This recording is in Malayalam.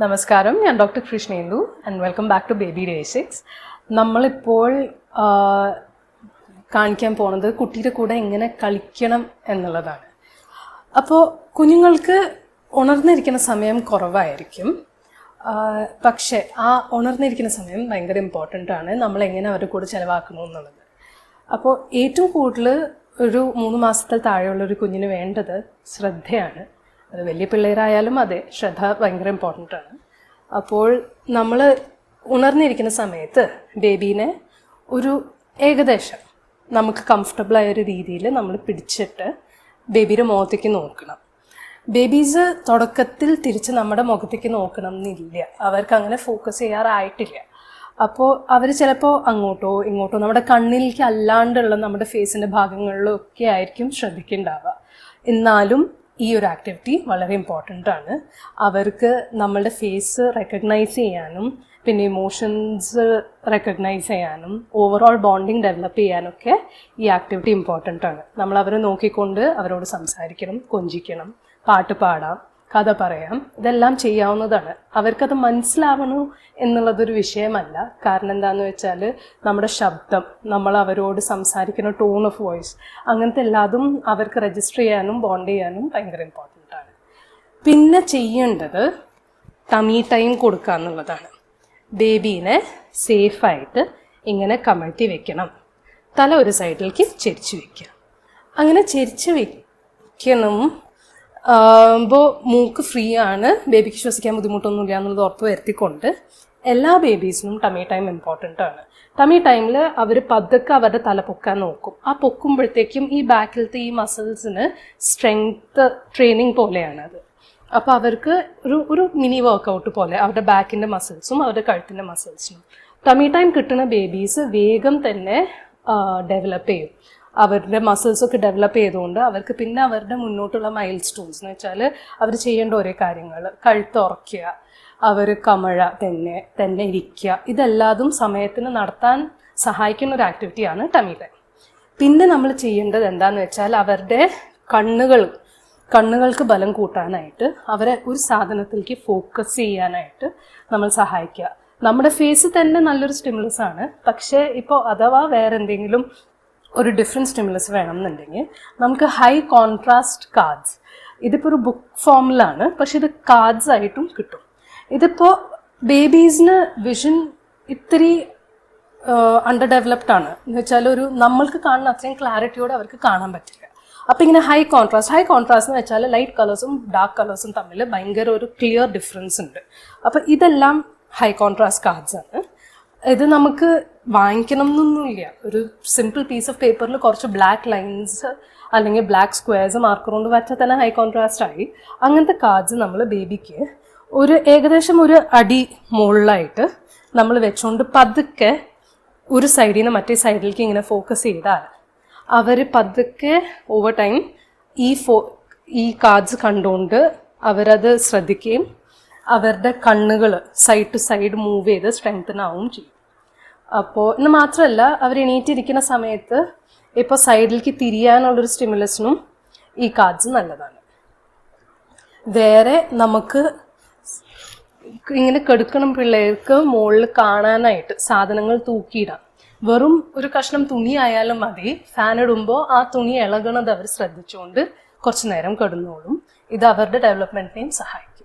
നമസ്കാരം. ഞാൻ doctor Krishnendu and welcome back to baby basics നമ്മളിപ്പോൾ കാണിക്കാൻ പോണത് കുട്ടിയുടെ കൂടെ എങ്ങനെ കളിക്കണം എന്നുള്ളതാണ്. അപ്പോൾ കുഞ്ഞുങ്ങൾക്ക് ഉണർന്നിരിക്കുന്ന സമയം കുറവായിരിക്കും. പക്ഷേ ആ ഉണർന്നിരിക്കുന്ന സമയം ഭയങ്കര ഇമ്പോർട്ടന്റ് ആണ്. നമ്മൾ എങ്ങനെ അവരുടെ കൂടെ ചിലവാക്കണം എന്നുള്ളത്. അപ്പോൾ ഏറ്റവും കൂടുതൽ ഒരു മൂന്ന് മാസത്തിൽ താഴെയുള്ള ഒരു കുഞ്ഞിന് വേണ്ടത് ശ്രദ്ധയാണ്. അത് വലിയ പിള്ളേരായാലും അതെ ശ്രദ്ധ ഭയങ്കര ഇമ്പോർട്ടന്റ് ആണ്. അപ്പോൾ നമ്മൾ ഉണർന്നിരിക്കുന്ന സമയത്ത് ബേബീനെ ഒരു ഏകദേശം നമുക്ക് കംഫർട്ടബിൾ ആയ ഒരു രീതിയിൽ നമ്മൾ പിടിച്ചിട്ട് ബേബിയുടെ മുഖത്തേക്ക് നോക്കണം. ബേബീസ് തുടക്കത്തിൽ തിരിച്ച് നമ്മുടെ മുഖത്തേക്ക് നോക്കണം എന്നില്ല അവർക്ക് അങ്ങനെ ഫോക്കസ് ചെയ്യാറായിട്ടില്ല. അപ്പോൾ അവർ ചിലപ്പോൾ അങ്ങോട്ടോ ഇങ്ങോട്ടോ നമ്മുടെ കണ്ണിലേക്ക് അല്ലാണ്ടുള്ള നമ്മുടെ ഫേസിന്റെ ഭാഗങ്ങളിലൊക്കെ ആയിരിക്കും ശ്രദ്ധിക്കുന്നുണ്ടാവുക എന്നാലും ഈ ഒരു ആക്ടിവിറ്റി വളരെ ഇമ്പോർട്ടന്റ് ആണ്. അവർക്ക് നമ്മളുടെ ഫേസ് റെക്കഗ്നൈസ് ചെയ്യാനും പിന്നെ ഇമോഷൻസ് റെക്കഗ്നൈസ് ചെയ്യാനും ഓവറോൾ ബോണ്ടിങ് ഡെവലപ്പ് ചെയ്യാനൊക്കെ ഈ ആക്ടിവിറ്റി ഇമ്പോർട്ടന്റ് ആണ്. നമ്മൾ അവരെ നോക്കിക്കൊണ്ട് അവരോട് സംസാരിക്കണം കൊഞ്ചിക്കണം പാട്ട് പാടാം. കഥ പറയാം. ഇതെല്ലാം ചെയ്യാവുന്നതാണ്. അവർക്കത് മനസ്സിലാവണു എന്നുള്ളതൊരു വിഷയമല്ല. കാരണം എന്താന്ന് വെച്ചാൽ നമ്മുടെ ശബ്ദം നമ്മൾ അവരോട് സംസാരിക്കുന്ന ടോൺ ഓഫ് വോയിസ് അങ്ങനത്തെ എല്ലാതും അവർക്ക് രജിസ്റ്റർ ചെയ്യാനും ബോണ്ട് ചെയ്യാനും ഭയങ്കര ഇമ്പോർട്ടന്റ് ആണ്. പിന്നെ ചെയ്യേണ്ടത് ടമി ടൈം കൊടുക്കുക എന്നുള്ളതാണ്. ബേബീനെ സേഫായിട്ട് ഇങ്ങനെ കമഴ്ത്തി വെക്കണം. തല ഒരു സൈഡിലേക്ക് ചെരിച്ച് വെക്കുക. അങ്ങനെ ചെരിച്ച് വെക്കണം. ആകുമ്പോൾ മൂക്ക് ഫ്രീ ആണ് ബേബിക്ക് ശ്വസിക്കാൻ ബുദ്ധിമുട്ടൊന്നുമില്ല എന്നുള്ളത് ഉറപ്പ് വരുത്തിക്കൊണ്ട് എല്ലാ ബേബീസിനും ടമി ടൈം ഇമ്പോർട്ടന്റ് ആണ്. ടമി ടൈമിൽ അവർ പതുക്കെ അവരുടെ തല പൊക്കാൻ നോക്കും. ആ പൊക്കുമ്പോഴത്തേക്കും ഈ ബാക്കിലത്തെ ഈ മസിൽസിന് സ്ട്രെങ്ത് ട്രെയിനിങ് പോലെയാണ് അത്. അപ്പോൾ അവർക്ക് ഒരു ഒരു മിനി വർക്കൗട്ട് പോലെ അവരുടെ ബാക്കിന്റെ മസിൽസും അവരുടെ കഴുത്തിന്റെ മസിൽസും ടമി ടൈം കിട്ടുന്ന ബേബീസ് വേഗം തന്നെ ഡെവലപ്പ് ചെയ്യും. അവരുടെ മസിൽസ് ഒക്കെ ഡെവലപ്പ് ചെയ്തുകൊണ്ട് അവർക്ക് പിന്നെ അവരുടെ മുന്നോട്ടുള്ള മൈൽ സ്റ്റോൺസ് എന്ന് വെച്ചാൽ അവർ ചെയ്യേണ്ട ഓരോ കാര്യങ്ങൾ. കഴുത്തുറക്കുക അവർ കമഴ തന്നെ തന്നെ ഇരിക്കുക. ഇതെല്ലാതും സമയത്തിന് നടത്താൻ സഹായിക്കുന്ന ഒരു ആക്ടിവിറ്റിയാണ് ടമി പിന്നെ നമ്മൾ ചെയ്യേണ്ടത് എന്താണെന്ന് വെച്ചാൽ അവരുടെ കണ്ണുകൾ കണ്ണുകൾക്ക് ബലം കൂട്ടാനായിട്ട് അവരെ ഒരു സാധനത്തിലേക്ക് ഫോക്കസ് ചെയ്യാനായിട്ട് നമ്മൾ സഹായിക്കുക. നമ്മുടെ ഫേസ് തന്നെ നല്ലൊരു സ്റ്റിമുലസ് ആണ്. പക്ഷേ ഇപ്പോൾ അഥവാ വേറെ എന്തെങ്കിലും ഒരു ഡിഫറെന്റ് സ്റ്റിമുലസ് വേണമെന്നുണ്ടെങ്കിൽ നമുക്ക് ഹൈ കോൺട്രാസ്റ്റ് കാർഡ്സ് ഇതിപ്പോൾ ഒരു ബുക്ക് ഫോമിലാണ് പക്ഷെ ഇത് കാർഡ്സ് ആയിട്ടും കിട്ടും. ഇതിപ്പോൾ ബേബീസിന് വിഷൻ ഇത്തിരി അണ്ടർ ഡെവലപ്ഡ് ആണ്. എന്ന് വെച്ചാൽ ഒരു നമ്മൾക്ക് കാണുന്ന അത്രയും ക്ലാരിറ്റിയോടെ അവർക്ക് കാണാൻ പറ്റില്ല. അപ്പം ഇങ്ങനെ ഹൈ കോൺട്രാസ്റ്റ് ഹൈ കോൺട്രാസ്റ്റ് എന്ന് വെച്ചാൽ ലൈറ്റ് കളേഴ്സും ഡാർക്ക് കളേഴ്സും തമ്മിൽ ഭയങ്കര ഒരു ക്ലിയർ ഡിഫറൻസ് ഉണ്ട്. അപ്പം ഇതെല്ലാം ഹൈ കോൺട്രാസ്റ്റ് കാർഡ്സ് ആണ്. ഇത് നമുക്ക് വാങ്ങിക്കണം എന്നൊന്നുമില്ല. ഒരു സിമ്പിൾ പീസ് ഓഫ് പേപ്പറിൽ കുറച്ച് ബ്ലാക്ക് ലൈൻസ് അല്ലെങ്കിൽ ബ്ലാക്ക് സ്ക്വയർസ് മാർക്കർ കൊണ്ട് വച്ചാൽ തന്നെ ഹൈ കോൺട്രാസ്റ്റ് ആയി. അങ്ങനത്തെ കാർഡ്സ് നമ്മൾ ബേബിക്ക് ഒരു ഏകദേശം ഒരു അടി മുകളിലായിട്ട് നമ്മൾ വെച്ചുകൊണ്ട് പതുക്കെ ഒരു സൈഡിൽ നിന്ന് മറ്റേ സൈഡിലേക്ക് ഇങ്ങനെ ഫോക്കസ് ചെയ്താൽ അവർ പതുക്കെ ഓവർ ടൈം ഈ ഫോ ഈ കാർഡ്സ് കണ്ടുകൊണ്ട് അവരത് ശ്രദ്ധിക്കുകയും അവരുടെ കണ്ണുകൾ സൈഡ് ടു സൈഡ് മൂവ് ചെയ്ത് സ്ട്രെങ്തൻ ആവും ചെയ്യും. അപ്പോൾ ഇന്ന് മാത്രമല്ല അവർ എണീറ്റിരിക്കുന്ന സമയത്ത് ഇപ്പോൾ സൈഡിലേക്ക് തിരിയാനുള്ളൊരു സ്റ്റിമുലസിനും ഈ കാർഡ്സ് നല്ലതാണ്. വേറെ നമുക്ക് ഇങ്ങനെ കെടുക്കണം പിള്ളേർക്ക് മുകളിൽ കാണാനായിട്ട് സാധനങ്ങൾ തൂക്കിയിടാം. വെറും ഒരു കഷ്ണം തുണി ആയാലും മതി. ഫാൻ ഇടുമ്പോൾ ആ തുണി ഇളകണത് അവർ ശ്രദ്ധിച്ചുകൊണ്ട് കുറച്ച് നേരം കെടുന്നോളും. ഇത് അവരുടെ ഡെവലപ്മെന്റിനെയും സഹായിക്കും.